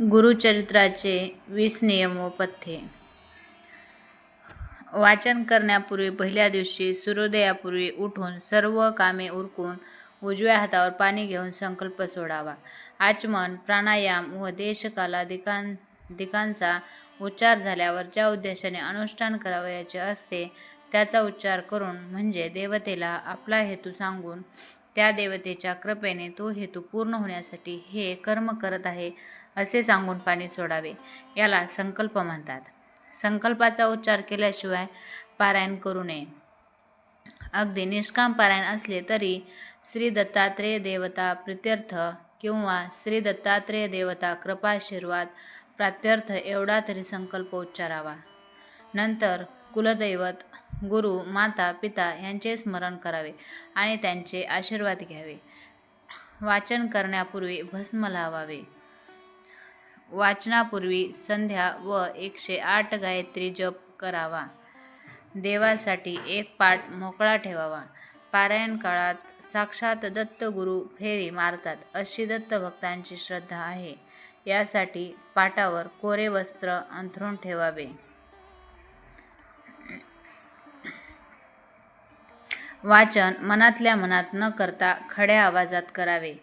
गुरुचरित्राचे वीस नियम व पथ्ये. वाचन करण्यापूर्वी पहिल्या दिवशी सूर्योदयापूर्वी उठून सर्व कामे उरकून उजव्या हातावर पाणी घेऊन संकल्प सोडावा. आचमन प्राणायाम व देशकालादिकां दिकांचा उच्चार झाल्यावर ज्या उद्देशाने अनुष्ठान करावयाचे असते. त्याचा उच्चार करून म्हणजे देवतेला आपला हेतू सांगून त्या देवतेच्या कृपेने तो हेतू पूर्ण होण्यासाठी हे कर्म करत आहे. असे सांगून पाणी सोडावे याला संकल्प म्हणतात. संकल्पाचा उच्चार केल्याशिवाय पारायण करू नये. अगदी निष्काम पारायण असले तरी श्री दत्तात्रेय देवता प्रित्यर्थ किंवा श्री दत्तात्रेय देवता कृपाशीर्वाद प्रात्यर्थ एवढा तरी संकल्प उच्चारावा. नंतर कुलदैवत गुरु माता पिता यांचे स्मरण करावे आणि त्यांचे आशीर्वाद घ्यावे. वाचन करण्यापूर्वी भस्म लावावे. वाचनापूर्वी संध्या व एकशे आठ गायत्री जप करावा. देवासाठी एक पाठ मोकळा ठेवावा. पारायण काळात साक्षात दत्त गुरु फेरी मारतात अशी दत्त भक्तांची श्रद्धा आहे. यासाठी पाटावर कोरे वस्त्र अंथरून ठेवावे. वाचन मनातल्या मनात न करता खड्या आवाजात करावे.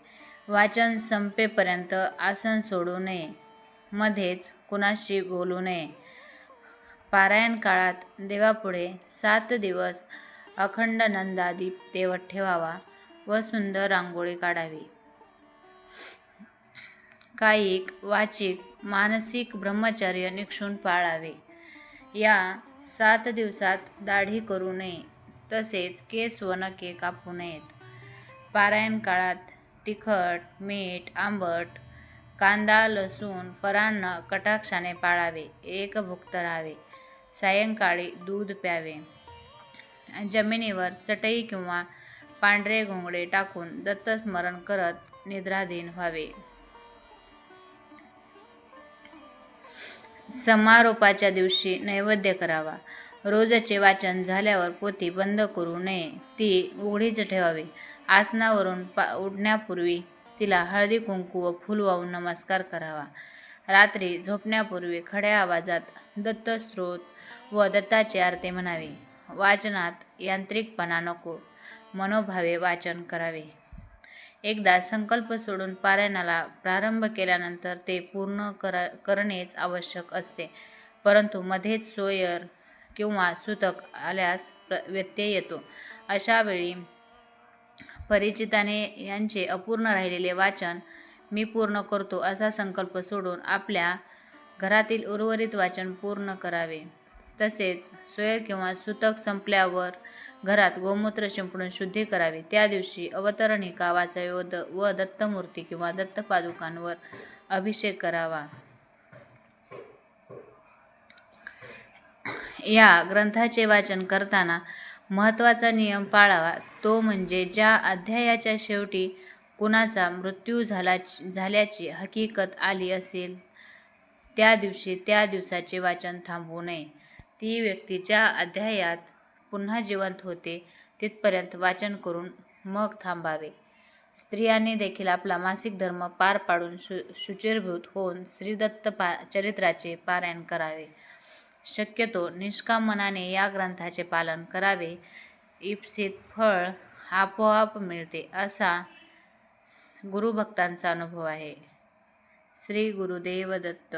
वाचन संपेपर्यंत आसन सोडू नये. मध्येच कुणाशी बोलू नये. पारायण काळात देवापुढे सात दिवस अखंड नंदादीप तेवत ठेवावा व सुंदर रांगोळी काढावी. कायिक वाचिक मानसिक ब्रह्मचर्य निक्षून पाळावे. या सात दिवसात दाढी करू नये तसेच केस व नखे कापू नयेत. पारायण काळात तिखट मीठ आंबट कांदा लसूण परान्न कटाक्षाने पाळावे एक भुक्त राहावे. सायंकाळी दूध प्यावे. जमिनीवर चटई किंवा पांढरे घोंगडे टाकून दत्तस्मरण करत निद्राधीन व्हावे. समारोपाच्या दिवशी नैवेद्य करावा. रोजचे वाचन झाल्यावर पोती बंद करू नये. ती उघडीच ठेवावी. आसनावरून पा उठण्यापूर्वी तिला हळदी कुंकू व फूल वाहून नमस्कार करावा. रात्री झोपण्यापूर्वी खड्या आवाजात दत्तस्रोत व दत्ताची आरती म्हणावी. वाचनात यांत्रिकपणा नको मनोभावे वाचन करावे. एकदा संकल्प सोडून पारायणाला प्रारंभ केल्यानंतर ते पूर्ण करा करणेच आवश्यक असते. परंतु मध्येच सोयर किंवा सुतक आल्यास प्र व्यत्यय येतो. अशावेळी परिचिताने यांचे अपूर्ण राहिलेले वाचन मी पूर्ण करतो असा संकल्प सोडून आपल्या घरातील उर्वरित वाचन पूर्ण करावे. तसेच सोयर किंवा सुतक संपल्यावर घरात गोमूत्र शिंपडून शुद्धी करावी. त्या दिवशी अवतरणिका वाचावी व द व दत्तमूर्ती किंवा दत्तपादुकांवर अभिषेक करावा. या ग्रंथाचे वाचन करताना महत्त्वाचा नियम पाळावा. तो म्हणजे ज्या अध्यायाच्या शेवटी कुणाचा मृत्यू झाला झाल्याची हकीकत आली असेल त्या दिवशी त्या दिवसाचे वाचन थांबवू नये. ती व्यक्ती ज्या अध्यायात पुन्हा जिवंत होते तिथपर्यंत वाचन करून मग थांबावे. स्त्रियांनी देखील आपला मासिक धर्म पार पाडून शु शुचिरभूत होऊन श्रीदत्त पा चरित्राचे पारायण करावे. शक्यतो निष्काम मनाने या ग्रंथाचे पालन करावे. इप्सित फळ आपोआप मिळते असा गुरुभक्तांचा अनुभव आहे. श्री गुरुदेव दत्त